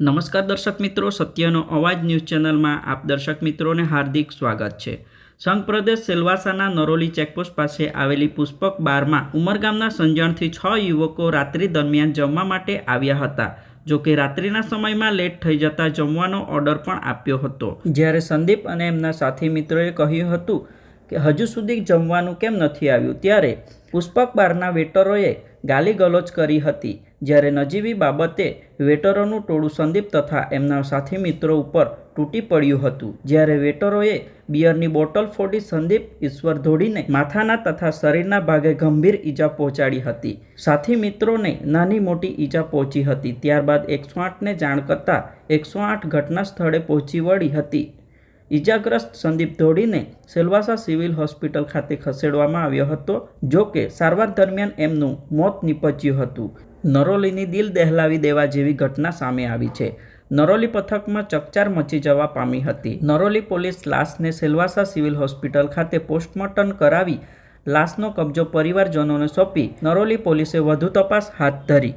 નમસ્કાર દર્શક મિત્રો, સત્યનો અવાજ ન્યૂઝ ચેનલમાં આપ દર્શક મિત્રોને હાર્દિક સ્વાગત છે. સંઘ પ્રદેશ સેલવાસાના નરોલી ચેકપોસ્ટ પાસે આવેલી પુષ્પક બારમાં ઉમરગામના સંજણથી છ યુવકો રાત્રિ દરમિયાન જમવા માટે આવ્યા હતા. જો કે રાત્રિના સમયમાં લેટ થઈ જતા જમવાનો ઓર્ડર પણ આપ્યો હતો. જ્યારે સંદીપ અને એમના સાથી મિત્રોએ કહ્યું હતું કે હજુ સુધી જમવાનું કેમ નથી આવ્યું? ત્યારે પુષ્પક બારના વેટરોએ ગાલીગલોચ કરી હતી. જ્યારે નજીવી બાબતે વેટરોનું ટોળું સંદીપ તથા એમના સાથી મિત્રો ઉપર તૂટી પડ્યું હતું. જ્યારે વેટરોએ બિયરની બોટલ ફોડી સંદીપ ઈશ્વર ધોડીને માથાના તથા શરીરના ભાગે ગંભીર ઈજા પહોંચાડી હતી. સાથી મિત્રોને નાની મોટી ઈજા પહોંચી હતી. ત્યારબાદ એકસો આઠને જાણ કરતાં એકસો આઠ ઘટના સ્થળે પહોંચી વળી હતી. ઈજાગ્રસ્ત સંદીપ ધોડીને સેલવાસા સિવિલ હોસ્પિટલ ખાતે ખસેડવામાં આવ્યો હતો, જો કે સારવાર દરમિયાન એમનું મોત નીપજ્યું હતું. નરોલીની દિલ દહેલાવી દેવા જેવી ઘટના સામે આવી છે. નરોલી પથકમાં ચકચાર મચી જવા પામી હતી. નરોલી પોલીસ લાશને સેલવાસા સિવિલ હોસ્પિટલ ખાતે પોસ્ટમોર્ટમ કરાવી લાશનો કબજો પરિવારજનોને સોંપી નરોલી પોલીસે વધુ તપાસ હાથ ધરી.